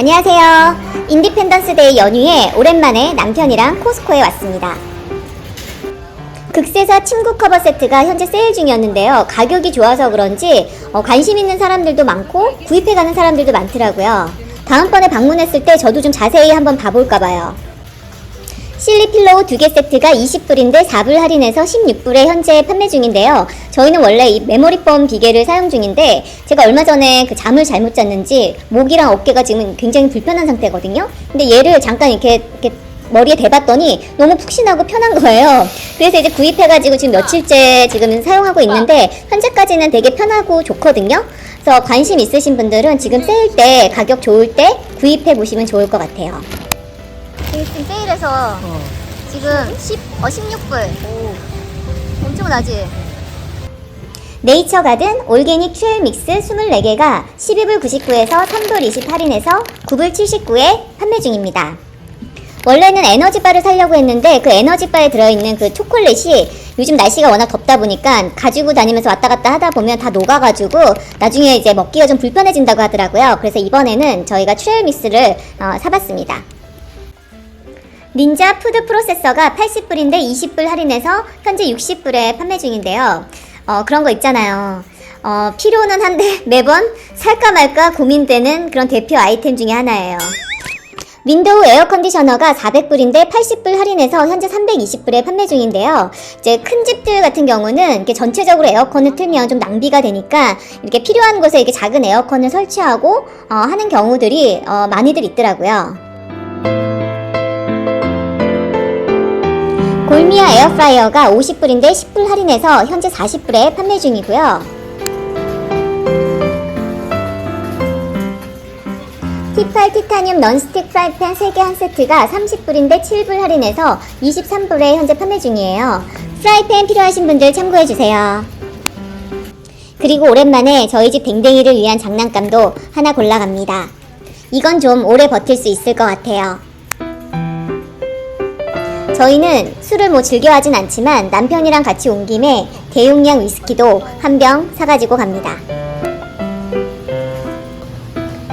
안녕하세요. 인디펜던스 데이 연휴에 오랜만에 남편이랑 코스코에 왔습니다. 극세사 침구 커버 세트가 현재 세일 중이었는데요. 가격이 좋아서 그런지 어, 관심 있는 사람들도 많고 구입해가는 사람들도 많더라고요. 다음번에 방문했을 때 저도 좀 자세히 한번 봐볼까 봐요. 실리 필로우 두 개 세트가 20불인데 4불 할인해서 16불에 현재 판매 중인데요. 저희는 원래 이 메모리 폼 비계를 사용 중인데 제가 얼마 전에 그 잠을 잘못 잤는지 목이랑 어깨가 지금 굉장히 불편한 상태거든요. 근데 얘를 잠깐 이렇게, 이렇게 머리에 대봤더니 너무 푹신하고 편한 거예요. 그래서 이제 구입해가지고 지금 며칠째 지금 사용하고 있는데 현재까지는 되게 편하고 좋거든요. 그래서 관심 있으신 분들은 지금 세일 때 가격 좋을 때 구입해 보시면 좋을 것 같아요. 지금 세일해서 지금 10, 어 16불. 엄청나지? 네이처 가든 올게닉 트레일 믹스 24개가 12불 99에서 3불 20 할인해서 9불 79에 판매 중입니다. 원래는 에너지바를 사려고 했는데 그 에너지바에 들어있는 그 초콜릿이 요즘 날씨가 워낙 덥다 보니까 가지고 다니면서 왔다 갔다 하다 보면 다 녹아가지고 나중에 이제 먹기가 좀 불편해진다고 하더라고요. 그래서 이번에는 저희가 트레일 믹스를 어, 사봤습니다. 닌자 푸드 프로세서가 80불인데 20불 할인해서 현재 60불에 판매 중인데요. 어, 그런 거 있잖아요. 어, 필요는 한데 매번 살까 말까 고민되는 그런 대표 아이템 중에 하나예요. 윈도우 에어 컨디셔너가 400불인데 80불 할인해서 현재 320불에 판매 중인데요. 이제 큰 집들 같은 경우는 이렇게 전체적으로 에어컨을 틀면 좀 낭비가 되니까 이렇게 필요한 곳에 이렇게 작은 에어컨을 설치하고 어, 하는 경우들이 어, 많이들 있더라고요. 골미아 에어프라이어가 50불인데 10불 할인해서 현재 40불에 판매 중이고요. T8 티타늄 넌스틱 프라이팬 3개 한 세트가 30불인데 7불 할인해서 23불에 현재 판매 중이에요. 프라이팬 필요하신 분들 참고해주세요. 그리고 오랜만에 저희 집 댕댕이를 위한 장난감도 하나 골라갑니다. 이건 좀 오래 버틸 수 있을 것 같아요. 저희는 술을 뭐 즐겨 하진 않지만 남편이랑 같이 온 김에 대용량 위스키도 한 병 사가지고 갑니다.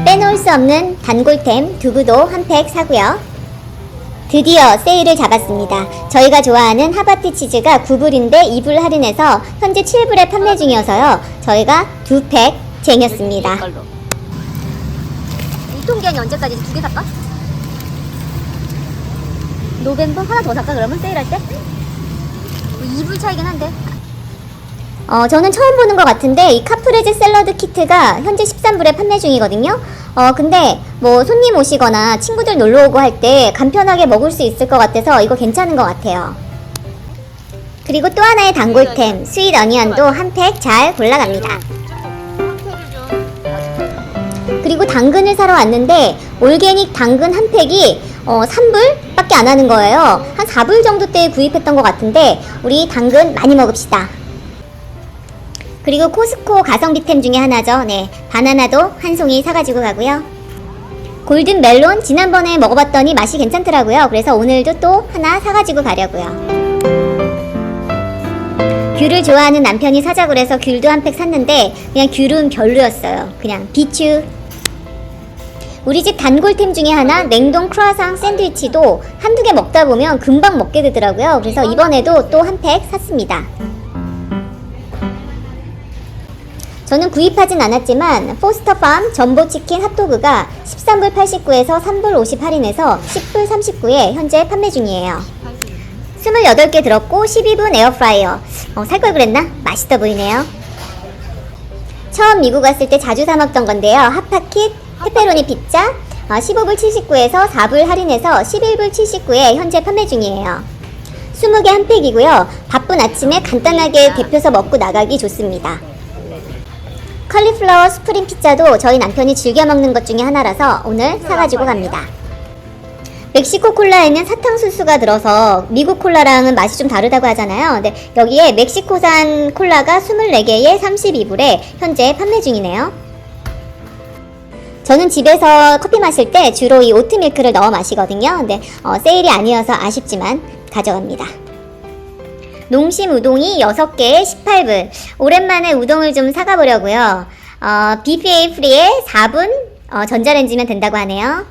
빼놓을 수 없는 단골템 두부도 한 팩 사고요. 드디어 세일을 잡았습니다. 저희가 좋아하는 하바티 치즈가 9불인데 2불 할인해서 현재 7불에 판매 중이어서요. 저희가 두 팩 쟁였습니다. 유통기한이 언제까지 두 개 살까? 노벤버 하나 더 살까 그러면 세일할 때? 2불 차이긴 한데. 어, 저는 처음 보는 것 같은데 이 카프레제 샐러드 키트가 현재 13불에 판매 중이거든요. 어, 근데 뭐 손님 오시거나 친구들 놀러 오고 할 때 간편하게 먹을 수 있을 것 같아서 이거 괜찮은 것 같아요. 그리고 또 하나의 단골템 스윗 어니언도 한 팩 잘 골라갑니다. 그리고 당근을 사러 왔는데 올게닉 당근 한 팩이 어, 3불 밖에 안 하는 거예요. 한 4불 정도 때 구입했던 것 같은데 우리 당근 많이 먹읍시다. 그리고 코스코 가성비템 중에 하나죠. 네, 바나나도 한 송이 사가지고 가고요. 골든 멜론 지난번에 먹어봤더니 맛이 괜찮더라고요. 그래서 오늘도 또 하나 사가지고 가려고요. 귤을 좋아하는 남편이 사자고 그래서 귤도 한 팩 샀는데 그냥 귤은 별로였어요. 그냥 비추. 우리 집 단골템 중에 하나 냉동 크루아상 샌드위치도 한두 개 먹다 보면 금방 먹게 되더라고요. 그래서 이번에도 또 한 팩 샀습니다. 저는 구입하진 않았지만 포스터팜 전보치킨 핫도그가 13불 89에서 3불 50 할인해서 10불 39에 현재 판매 중이에요. 28개 들었고 12분 에어프라이어. 어, 살 걸 그랬나? 맛있어 보이네요. 처음 미국 왔을 때 자주 사 먹던 건데요. 핫파킷, 페페로니 피자, 어, 15불 79에서 4불 할인해서 11불 79에 현재 판매 중이에요. 20개 한 팩이고요. 바쁜 아침에 간단하게 데펴서 먹고 나가기 좋습니다. 컬리플라워 스프링 피자도 저희 남편이 즐겨 먹는 것 중에 하나라서 오늘 사가지고 갑니다. 멕시코 콜라에는 사탕수수가 들어서 미국 콜라랑은 맛이 좀 다르다고 하잖아요. 근데 여기에 멕시코산 콜라가 24개에 32불에 현재 판매 중이네요. 저는 집에서 커피 마실 때 주로 이 오트밀크를 넣어 마시거든요. 근데 어, 세일이 아니어서 아쉽지만 가져갑니다. 농심 우동이 6개에 18불. 오랜만에 우동을 좀 사가보려고요. 어, BPA 프리에 4분 어, 전자레인지면 된다고 하네요.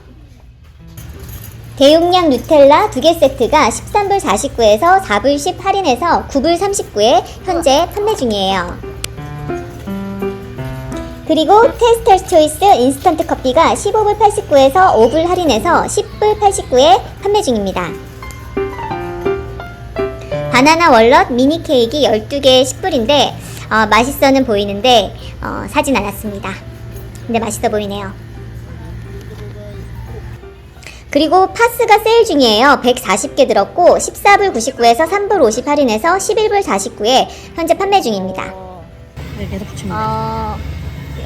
대용량 누텔라 두개 세트가 13불 49에서 4불 10 할인해서 9불 39에 현재 판매 중이에요. 그리고 테스터스 초이스 인스턴트 커피가 15불 89에서 5불 할인해서 10불 89에 판매 중입니다. 바나나 월넛 미니 케이크 12개 10불인데 어, 맛있어는 보이는데 어, 사진 않았습니다. 근데 맛있어 보이네요. 그리고 파스가 세일 중이에요. 140개 들었고 14불 99에서 3불 50 할인해서 11불 49에 현재 판매 중입니다. 네, 계속 돼. 어,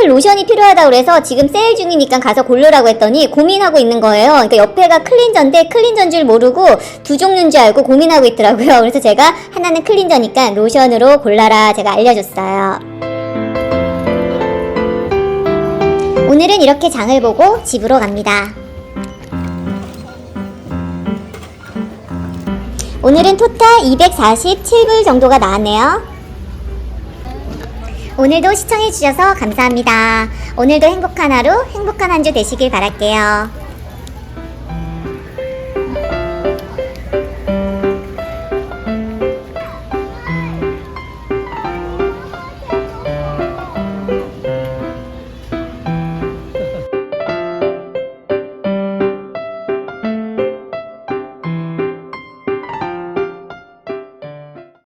타필 로션이 필요하다고 그래서 지금 세일 중이니까 가서 고르라고 했더니 고민하고 있는 거예요. 그러니까 옆에가 클린저인데 클린저인 줄 모르고 두 종류인 줄 알고 고민하고 있더라고요. 그래서 제가 하나는 클린저니까 로션으로 골라라 제가 알려줬어요. 오늘은 이렇게 장을 보고 집으로 갑니다. 오늘은 토탈 247불 정도가 나왔네요. 오늘도 시청해주셔서 감사합니다. 오늘도 행복한 하루, 행복한 한 주 되시길 바랄게요.